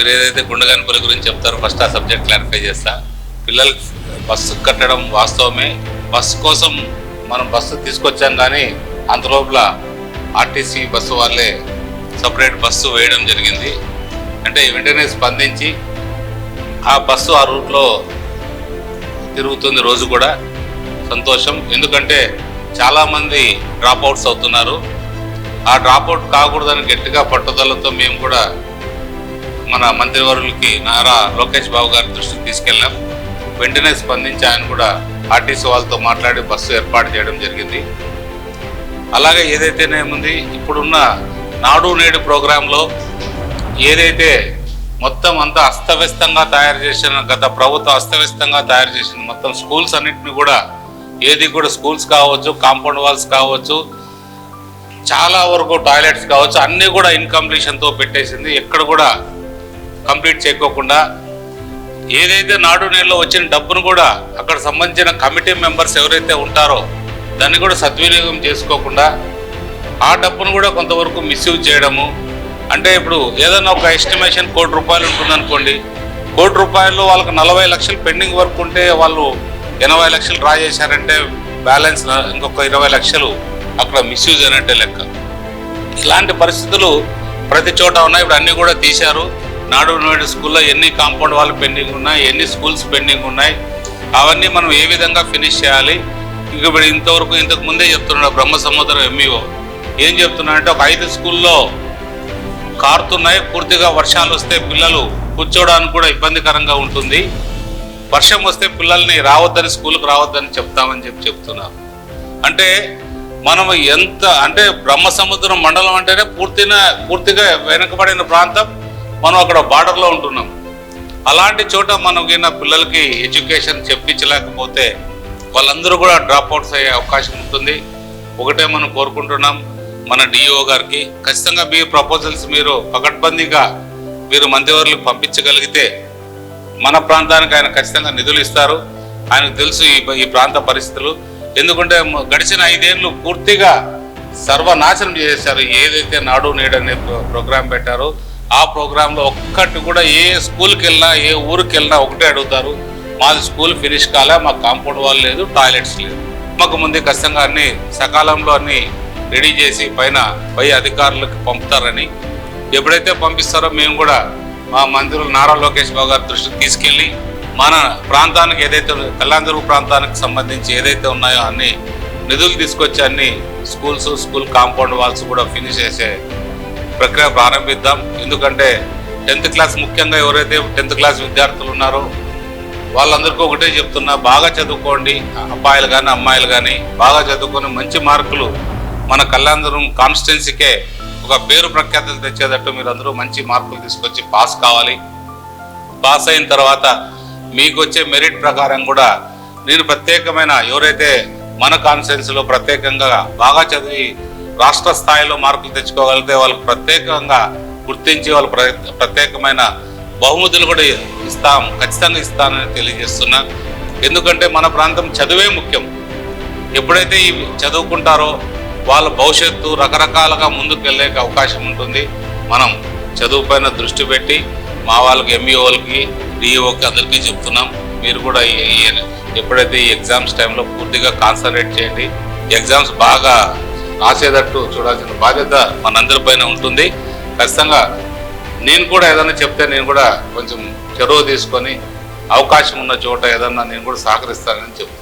మీరు ఏదైతే గుండెగానిపల్లి గురించి చెప్తారో ఫస్ట్ ఆ సబ్జెక్ట్ క్లారిఫై చేస్తా. పిల్లలు బస్సు కట్టడం వాస్తవమే. బస్సు కోసం మనం బస్సు తీసుకొచ్చాం కానీ అంతలోపల ఆర్టీసీ బస్సు వాళ్ళే సపరేట్ బస్సు వేయడం జరిగింది. అంటే వెంటనే స్పందించి ఆ బస్సు ఆ రూట్లో తిరుగుతుంది రోజు కూడా. సంతోషం. ఎందుకంటే చాలామంది డ్రాప్ అవుట్స్ అవుతున్నారు. ఆ డ్రాప్ అవుట్ కాకూడదని గట్టిగా పట్టుదలతో మేము కూడా మన మంత్రివర్యులకి నారా లోకేష్ బాబు గారి దృష్టికి తీసుకెళ్ళాం. వెంటనే స్పందించి ఆయన కూడా ఆర్టీసీ వాళ్ళతో మాట్లాడి బస్సు ఏర్పాటు చేయడం జరిగింది. అలాగే ఏదైతేనేముంది ఇప్పుడున్న నాడు నేడు ప్రోగ్రాంలో ఏదైతే మొత్తం అంతా అస్తవ్యస్తంగా తయారు చేసిన గత ప్రభుత్వం అస్తవ్యస్తంగా తయారు చేసిన మొత్తం స్కూల్స్ అన్నిటిని కూడా ఏది కూడా స్కూల్స్ కావచ్చు కాంపౌండ్ వాల్స్ కావచ్చు చాలా వరకు టాయిలెట్స్ కావచ్చు అన్నీ కూడా ఇన్కంప్లీషన్తో పెట్టేసింది. ఎక్కడ కూడా కంప్లీట్ చేయకోకుండా ఏదైతే నాడు నేలలో వచ్చిన డబ్బును కూడా అక్కడ సంబంధించిన కమిటీ మెంబర్స్ ఎవరైతే ఉంటారో దాన్ని కూడా సద్వినియోగం చేసుకోకుండా ఆ డబ్బును కూడా కొంతవరకు మిస్యూజ్ చేయడము. అంటే ఇప్పుడు ఏదైనా ఒక ఎస్టిమేషన్ కోటి రూపాయలు ఉంటుందనుకోండి కోటి రూపాయలు వాళ్ళకి నలభై లక్షలు పెండింగ్ వర్క్ ఉంటే వాళ్ళు ఎనభై లక్షలు డ్రా చేశారంటే బ్యాలెన్స్ ఇంకొక ఇరవై లక్షలు అక్కడ మిస్యూజ్ అయినట్టే లెక్క. ఇలాంటి పరిస్థితులు ప్రతి చోట ఉన్నాయి. ఇప్పుడు అన్నీ కూడా తీశారు. నాడు నేడు స్కూల్లో ఎన్ని కాంపౌండ్ వాళ్ళు పెండింగ్ ఉన్నాయి ఎన్ని స్కూల్స్ పెండింగ్ ఉన్నాయి అవన్నీ మనం ఏ విధంగా ఫినిష్ చేయాలి? ఇక ఇప్పుడు ఇంతవరకు ఇంతకు ముందే చెప్తున్నాడు బ్రహ్మ సముద్రం ఎంఈఓ ఏం చెప్తున్నాడంటే ఒక ఐదు స్కూల్లో కారుతున్నాయి పూర్తిగా వర్షాలు వస్తే పిల్లలు కూర్చోవడానికి కూడా ఇబ్బందికరంగా ఉంటుంది. వర్షం వస్తే పిల్లల్ని రావద్దని స్కూల్కి రావద్దని చెప్తామని చెప్పి చెప్తున్నారు. అంటే మనం ఎంత అంటే బ్రహ్మ సముద్రం మండలం అంటేనే పూర్తిన పూర్తిగా వెనుకబడిన ప్రాంతం. మనం అక్కడ బార్డర్లో ఉంటున్నాం. అలాంటి చోట మనం పిల్లలకి ఎడ్యుకేషన్ చెప్పించలేకపోతే వాళ్ళందరూ కూడా డ్రాప్అవుట్స్ అయ్యే అవకాశం ఉంటుంది. ఒకటే మనం కోరుకుంటున్నాం మన డిఓ గారికి. ఖచ్చితంగా మీ ప్రపోజల్స్ మీరు పకడ్బందీగా మీరు మంత్రివర్లకు పంపించగలిగితే మన ప్రాంతానికి ఆయన ఖచ్చితంగా నిధులు ఇస్తారు. ఆయనకు తెలుసు ఈ ఈ ప్రాంత పరిస్థితులు. ఎందుకంటే గడిచిన ఐదేళ్ళు పూర్తిగా సర్వనాశనం చేశారు. ఏదైతే నాడు నేడు అనే ప్రోగ్రాం పెట్టారో ఆ ప్రోగ్రాంలో ఒక్కటి కూడా ఏ స్కూల్కి వెళ్ళినా ఏ ఊరికి వెళ్ళినా ఒకటే అడుగుతారు. మాది స్కూల్ ఫినిష్ కాలే మాకు కాంపౌండ్ వాల్ లేదు టాయిలెట్స్ లేదు మాకు ముందే ఖచ్చితంగా అన్ని సకాలంలో అన్ని రెడీ చేసి పైన పై అధికారులకు పంపుతారని. ఎప్పుడైతే పంపిస్తారో మేము కూడా మా మంత్రులు నారా లోకేష్ బాబు గారి దృష్టికి తీసుకెళ్ళి మన ప్రాంతానికి ఏదైతే కళ్యాణదుర్గ ప్రాంతానికి సంబంధించి ఏదైతే ఉన్నాయో అన్ని నిధులు తీసుకొచ్చి అన్ని స్కూల్స్ స్కూల్ కాంపౌండ్ వాల్స్ కూడా ఫినిష్ చేసే ప్రక్రియ ప్రారంభిద్దాం. ఎందుకంటే టెన్త్ క్లాస్ ముఖ్యంగా ఎవరైతే టెన్త్ క్లాస్ విద్యార్థులు ఉన్నారో వాళ్ళందరికీ ఒకటే చెప్తున్నా బాగా చదువుకోండి. అబ్బాయిలు కానీ అమ్మాయిలు కానీ బాగా చదువుకొని మంచి మార్కులు మన కళ్యాణదుర్గం కాన్స్టిట్యున్సీకే ఒక పేరు ప్రఖ్యాతలు తెచ్చేటట్టు మీరు అందరూ మంచి మార్కులు తీసుకొచ్చి పాస్ కావాలి. పాస్ అయిన తర్వాత మీకు వచ్చే మెరిట్ ప్రకారం కూడా నేను ప్రత్యేకమైన ఎవరైతే మన కాన్ఫరెన్స్లో ప్రత్యేకంగా బాగా చదివి రాష్ట్ర స్థాయిలో మార్కులు తెచ్చుకోగలిగితే వాళ్ళకి ప్రత్యేకంగా గుర్తించి వాళ్ళు ప్ర- ప్రత్యేకమైన బహుమతులు కూడా ఇస్తాం ఖచ్చితంగా ఇస్తానని తెలియజేస్తున్నా. ఎందుకంటే మన ప్రాంతం చదువే ముఖ్యం. ఎప్పుడైతే ఈ చదువుకుంటారో వాళ్ళ భవిష్యత్తు రకరకాలుగా ముందుకు వెళ్ళే అవకాశం ఉంటుంది. మనం చదువుపైన దృష్టి పెట్టి మా వాళ్ళకి ఎంఈఓలకి డిఈఓకి అందరికీ చెప్తున్నాం. మీరు కూడా ఎప్పుడైతే ఈ ఎగ్జామ్స్ టైంలో పూర్తిగా కాన్సన్ట్రేట్ చేయండి. ఎగ్జామ్స్ బాగా రాసేటట్టు చూడాల్సిన బాధ్యత మనందరిపైన ఉంటుంది. ఖచ్చితంగా నేను కూడా ఏదైనా చెప్తే నేను కూడా కొంచెం చొరవ తీసుకొని అవకాశం ఉన్న చోట ఏదన్నా నేను కూడా సహకరిస్తానని చెప్తాను